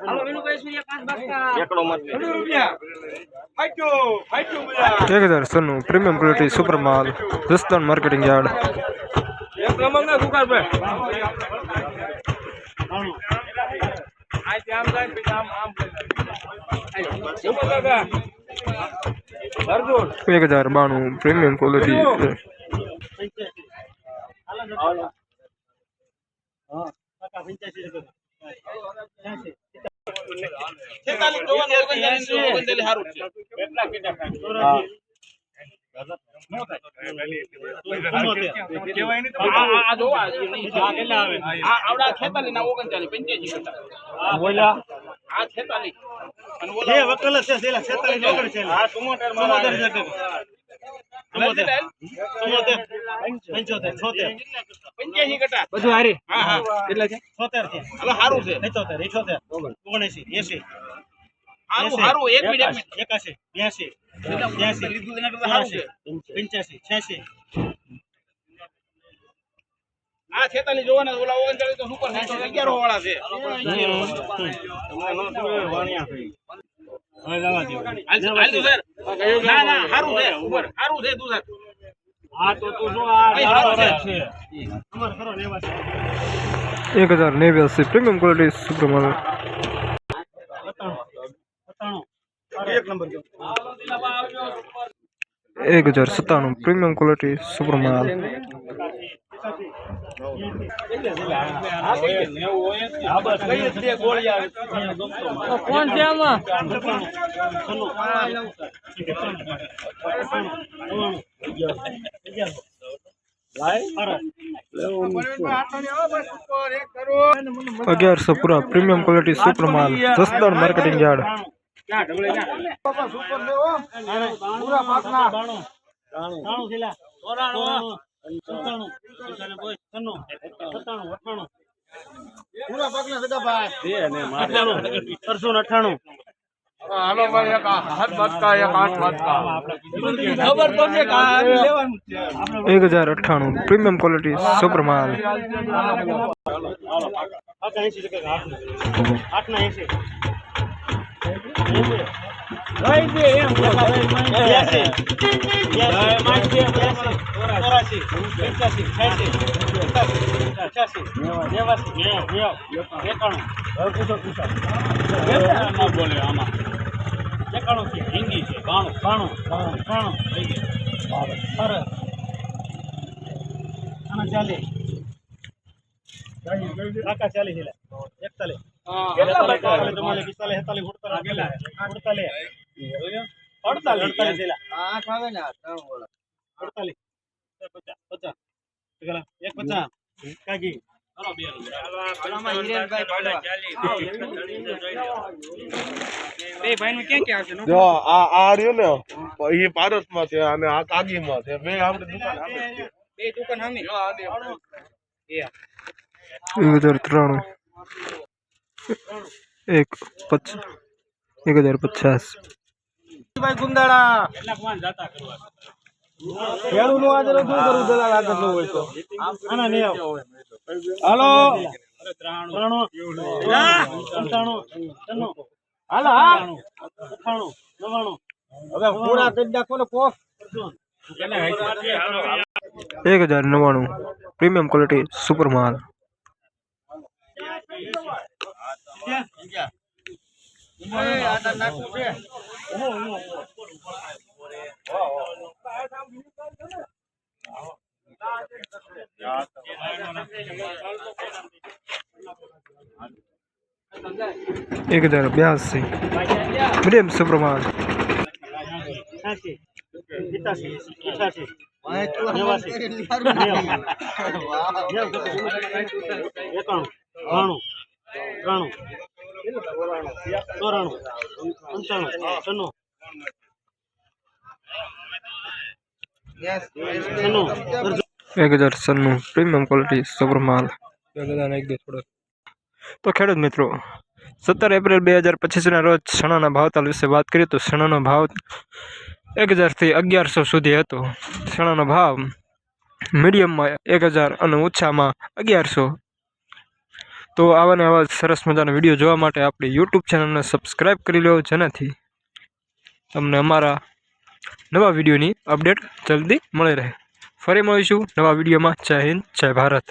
હાલો વિનુભાઈ સૂર્ય પાંચ બાટકા એકડો મત એક હજાર સન્નું પ્રીમિયમ ક્વોલિટી સુપર માલ જસદણ છે દુકાન પર હારી. છે? હારું હારું છે મિનિટ એક મિનિટ. એકાશી બ્યાસી બ્યાસી લીધું એના કરતા સારું છે. પંચ્યાસી છ્યાસી. આ છેતાલી જોવાના ઓલા ઓગણચાલીસ તો સુપર અગિયારો વાળા છે. હવે જવા દો હાલ છે, હાલ છે, સર. ના ના સારું છે ઉપર સારું છે તું સર આ તો તું જો આ ભાઈ, હારું છે. અમાર ખરો લેવા છે. એક હજાર નેવ્યાસી પ્રીમિયમ ક્વોલિટી સુપર માલ સત્તાણું એક નંબર એક હજાર સત્તાણું પ્રીમિયમ ક્વોલિટી સુપર માલ કોણ છે અગિયારસો પૂરા પ્રીમિયમ ક્વોલિટી સુપર માલ જસદણ માર્કેટિંગ યાર્ડ ત્રાણું થયેલા. સત્તાણું. સત્તાણું. અઠ્ઠાણું. હાલો ભાઈ એક હાથ આઠ ખબર છે હજાર અઠ્ઠાણું. પ્રીમિયમ ક્વોલિટી સુપર માલ આઠ ના ટકા બોલે આમાં. એકાણું છે. હિન્દી છે. બાણું. બાણું. બાણું. થઈ ગયા. સરસ. આના ચાલીસ. કાકા ચાલીસ એકતાલીસ. તમારે પિસ્તાલીસ હેતાલીસ ઉડતાલીસ ઉડતાલીસ. અડતાલીસ અડતાલીસ હેલા અડતાલીસ પચાસ પચાસ કેટલા? એક પચાસ કાકી હાલો બે બે ભાઈ નું ક્યાં ક્યાં આવશે નો? જો આ આ રહ્યું ને એ પારસમાં છે અને આ કાગીમાં છે બે આપણે દુકાન આપે છે બે દુકાન સામે એક હજાર ત્રાણું એક પચાસ એક હજાર પચાસ ભાઈ ગુંદાળા. કેટલાક વાન જાતા કરવા ખેડૂતનું આજે શું કરવું? દલાલ આગળનું હોય તો. આના નહીં હાલો. ત્રાણું પંચાણું હાલો હા. અઠ્ઠાણું નવ્વાણું હવે પૂરા કરી નાખો ને પોસ એક હજાર નવ્વાણું. પ્રીમિયમ ક્વોલિટી સુપર માલ. એક હજાર બ્યાસી મીડિયમ સુપ્રમાણ એકાણું બાણું ત્રાણું ચોરાણું પંચાણું છન્નું છન્નું એક હજાર સન્નું પ્રીમિયમ ક્વોલિટી સુપર માલ તો ખેડૂત મિત્રો સત્તર એપ્રિલ બે હજાર પચીસના રોજ સણાના ભાવતાલ વિશે વાત કરીએ તો સણાનો ભાવ એક હજારથી અગિયારસો સુધી હતો સણાનો ભાવ મીડિયમમાં એક હજાર અને ઓછામાં અગિયારસો તો આવાને આવા સરસ મજાના વીડિયો જોવા માટે આપણી યુટ્યુબ ચેનલને સબસ્ક્રાઈબ કરી લો જેનાથી તમને અમારા નવા વિડીયોની અપડેટ જલ્દી મળી રહે. ફરી મળીશું નવા વિડીયોમાં જય હિન્દ, જય ભારત.